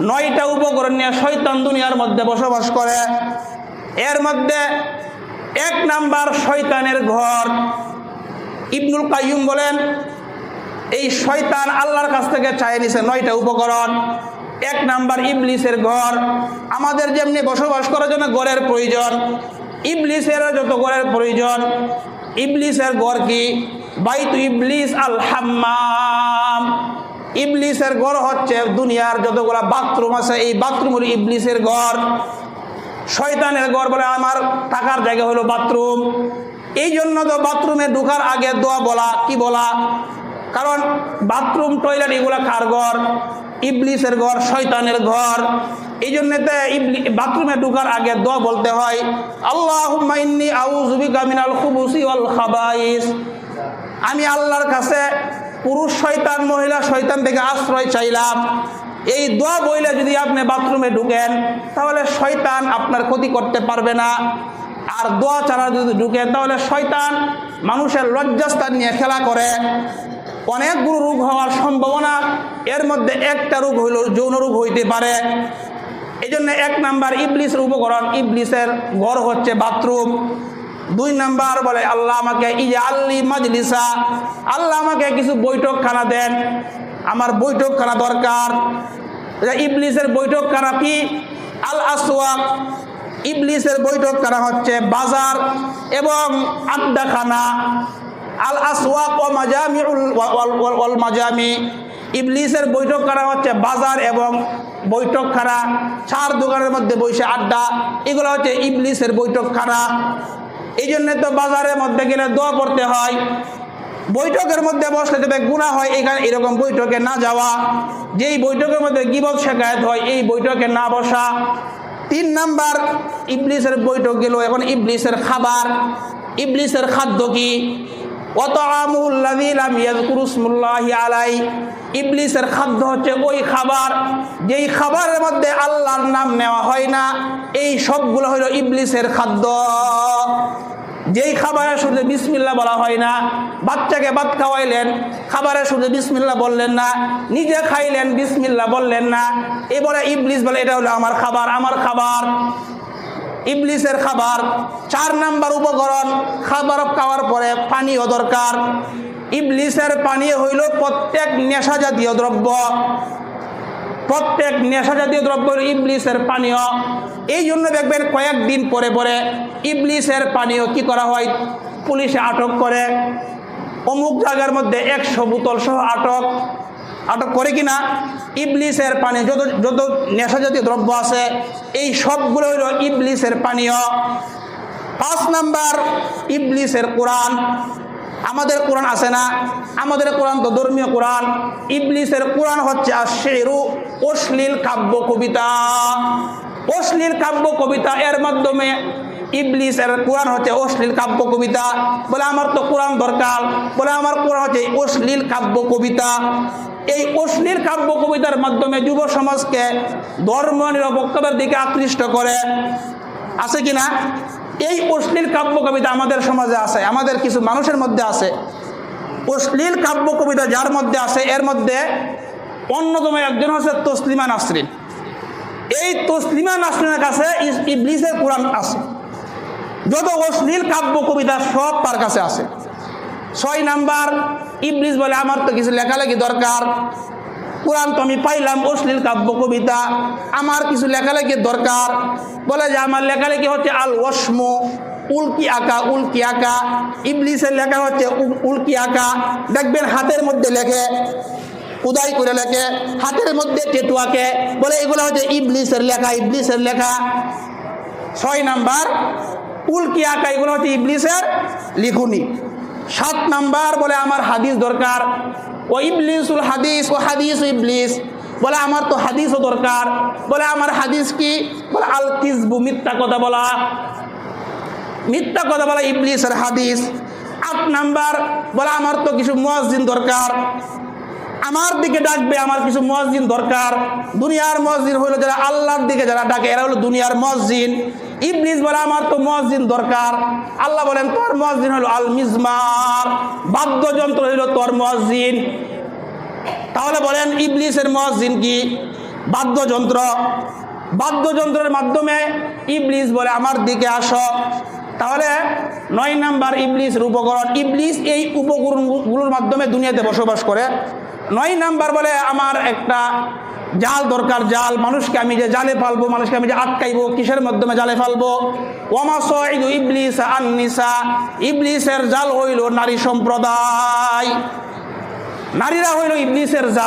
নয়টা উপকরণ নিয়ে শয়তান দুনিয়ার মধ্যে বসবাস করে। এর মধ্যে এক নাম্বার শয়তানের ঘর। ইবনুল কাইয়ুম বলেন, এই শয়তান আল্লাহর কাছ থেকে চাই নিছে নয়টা উপকরণ। এক নাম্বার ইবলিসের ঘর। আমাদের যেমনি বসবাস করার জন্য ঘরের প্রয়োজন, ইবলিসের যত ঘরের প্রয়োজন। ইবলিসের ঘর কি? বাইতু ইবলিস আল হাম্মাম ইবলিসের ঘর হচ্ছে দুনিয়ার যতগুলা বাথরুম আছে, এই বাথরুম হলো ইবলিসের ঘর। শয়তানের ঘর বলে আমার থাকার জায়গা হলো বাথরুম। এই জন্য তো বাথরুমে ঢুকার আগে দোয়া বলা, কি বলা? কারণ বাথরুম, টয়লেট এগুলো কার ঘর? ইবলিসের ঘর, শয়তানের ঘর। এই জন্য বাথরুমে ঢুকার আগে দোয়া বলতে হয় আল্লাহ আমি আল্লাহর কাছে পুরুষ শয়তান, মহিলা শয়তান থেকে আশ্রয় চাইলাম। এই দোয়া বইলে যদি আপনি বাথরুমে ঢুকেন, তাহলে শয়তান আপনার ক্ষতি করতে পারবে না। আর দোয়া ছাড়া যদি ঢুকেন তাহলে শয়তান মানুষের লজ্জাস্থান নিয়ে খেলা করে। অনেকগুলো রোগ হওয়ার সম্ভাবনা, এর মধ্যে একটা রোগ হইল যৌন রোগ হইতে পারে। এই জন্য এক নাম্বার ইবলিসের উপকরণ, ইবলিসের ঘর হচ্ছে বাথরুম। দুই নাম্বার বলে, আল্লাহ আমাকে ইজা আল্লি মাজলিসা, আল্লাহ আমাকে কিছু বৈঠকখানা দেন। আমার বৈঠক বৈঠকখানা দরকার। ইবলিসের বৈঠকখানা কি? আল আসওয়াক, ইবলিসের বৈঠকখানা হচ্ছে বাজার এবং আড্ডাখানা। আল আসওয়াক ও মাজামি ওয়াল মাজামি। ইবলিসের বৈঠকখানা হচ্ছে বাজার এবং বৈঠক বৈঠকখানা। চার দোকানের মধ্যে বসে আড্ডা। এগুলো হচ্ছে ইবলিসের বৈঠকখানা। এই জন্য তো বাজারের মধ্যে গেলে দোয়া করতে হয়। বৈঠকের মধ্যে বসলে তবে গুণা হয়, এখানে এরকম বৈঠকে না যাওয়া। যেই বৈঠকের মধ্যে গিবত শেখায়ত হয়, এই বৈঠকে না বসা। তিন নাম্বার, ইবলিসের বৈঠক গেল, এখন ইবলিসের খাবার। ইবলিসের খাদ্য কি? আলাই ইবলিসের খাদ্য হচ্ছে ওই খাবার। যেই খাবারের মধ্যে আল্লাহর নাম নেওয়া হয় না, এই সবগুলো হইল ইবলিসের খাদ্য। যেই খাবারের শুরুতে বিসমিল্লা বলা হয় না, বাচ্চাকে ভাত খাওয়াইলেন, খাবারের শুরুতে বিসমিল্লা বললেন না, নিজে খাইলেন বিসমিল্লা বললেন না, এবারে ইবলিস বলে, এটা হলো আমার খাবার আমার খাবার। ইবলিসের খাবার, চার নাম্বার উপকরণ, খাবার খাওয়ার পরে পানীয় দরকার। ইবলিসের পানীয় হইল প্রত্যেক নেশা জাতীয় দ্রব্য। প্রত্যেক নেশা জাতীয় দ্রব্য ইবলিসের পানীয়। এই জন্য দেখবেন কয়েকদিন পরে পরে ইবলিসের পানীয় কি করা হয়? পুলিশে আটক করে। অমুক জায়গার মধ্যে একশো বোতল সহ আটক। আটক করে কিনা? ইবলিসের পানি, যত যত নেশা জাতীয় দ্রব্য আছে, এই সবগুলো হইল ইবলিসের পানীয়। পাঁচ নাম্বার, ইবলিসের কোরআন। আমাদের কোরআন আছে না? আমাদের কোরআন তো ধর্মীয় কোরআন। ইবলিসের কোরআন হচ্ছে আশেরু অশ্লীল কাব্য কবিতা। অশ্লীল কাব্য কবিতা, এর মাধ্যমে ইবলিসের কোরআন হচ্ছে অশ্লীল কাব্য কবিতা। বলে, আমার তো কোরআন দরকার। বলে, আমার কোরআন হচ্ছে অশ্লীল কাব্য কবিতা। এই অশ্লীল কাব্য কবিতার মাধ্যমে যুব সমাজকে ধর্ম নিরপেক্ষতার দিকে আকৃষ্ট করে। আছে কি না? এই অশ্লীল কাব্য কবিতা আমাদের সমাজে আছে, আমাদের কিছু মানুষের মধ্যে আছে। অশ্লীল কাব্য কবিতা যার মধ্যে আছে, এর মধ্যে অন্যতম একজন হচ্ছে তসলিমা নাসরিন। এই তসলিমা নাসরিনের কাছে ইবলিসের কোরআন আছে। যত অশ্লীল কাব্য কবিতা সব তার কাছে আছে। ছয় নাম্বার ইবলিস বলে, আমার তো কিছু লেখালেখি দরকার। কোরআন তো আমি পাইলাম, অশ্লীল কাব্য, কবিতা। আমার কিছু লেখালেখির দরকার। বলে যে, আমার লেখালেখি হচ্ছে আল ওসমু উল্কি আঁকা উল্কি আঁকা। ইবলিসের লেখা হচ্ছে উল্কি আঁকা। দেখবেন হাতের মধ্যে লেখে, উদাই করে লেখে, হাতের মধ্যে টেটু আঁকে। বলে, এগুলো হচ্ছে ইবলিসের লেখা ইবলিসের লেখা। ছয় নাম্বার, উল্কি আঁকা, এগুলো হচ্ছে ইবলিসের লিখুনি। সাত নাম্বার বলে, আমার হাদিস দরকার। ও ইবলিসুল হাদিস, ও হাদিস ইবলিস। বলে, আমার তো হাদিসও দরকার। বলে, আমার হাদিস কি? বলে, আল কিসবু মিথ্যা কথা বলা। মিথ্যা কথা বলা ইবলিসের হাদিস। আট নাম্বার বলে, আমার তো কিছু মুয়াজ্জিন দরকার। আমার দিকে ডাকবে, আমার কিছু মসজিদ দরকার। দুনিয়ার মসজিদ হইল যারা আল্লাহর দিকে যারা ডাকে, এরা হলো দুনিয়ার মসজিদ ইবলিস বলে, আমার তো মসজিদ দরকার। আল্লাহ বলেন, তোর মসজিদ হলো আল মিজমার বাদ্যযন্ত্র হইল তোর মসজিদ। তাহলে বলেন, ইবলিসের মসজিদ কি? বাদ্যযন্ত্র। বাদ্যযন্ত্রের মাধ্যমে ইবলিস বলে, আমার দিকে আসো। তাহলে নয় নাম্বার ইবলিসের উপকরণ। ইবলিস এই উপকরণগুলোর মাধ্যমে দুনিয়াতে বসবাস করে। নয় নাম্বার বলে, আমার একটা জাল দরকার, জাল। মানুষকে আমি যে জালে ফালবো, মানুষকে আমি যে আটকাইবো, কিসের মাধ্যমে জালে ফালবো? ইবলিস আননিসা। ইবলিসের জাল হইল নারী সম্প্রদায়। নারীরা হইল ইবলিসের জাল।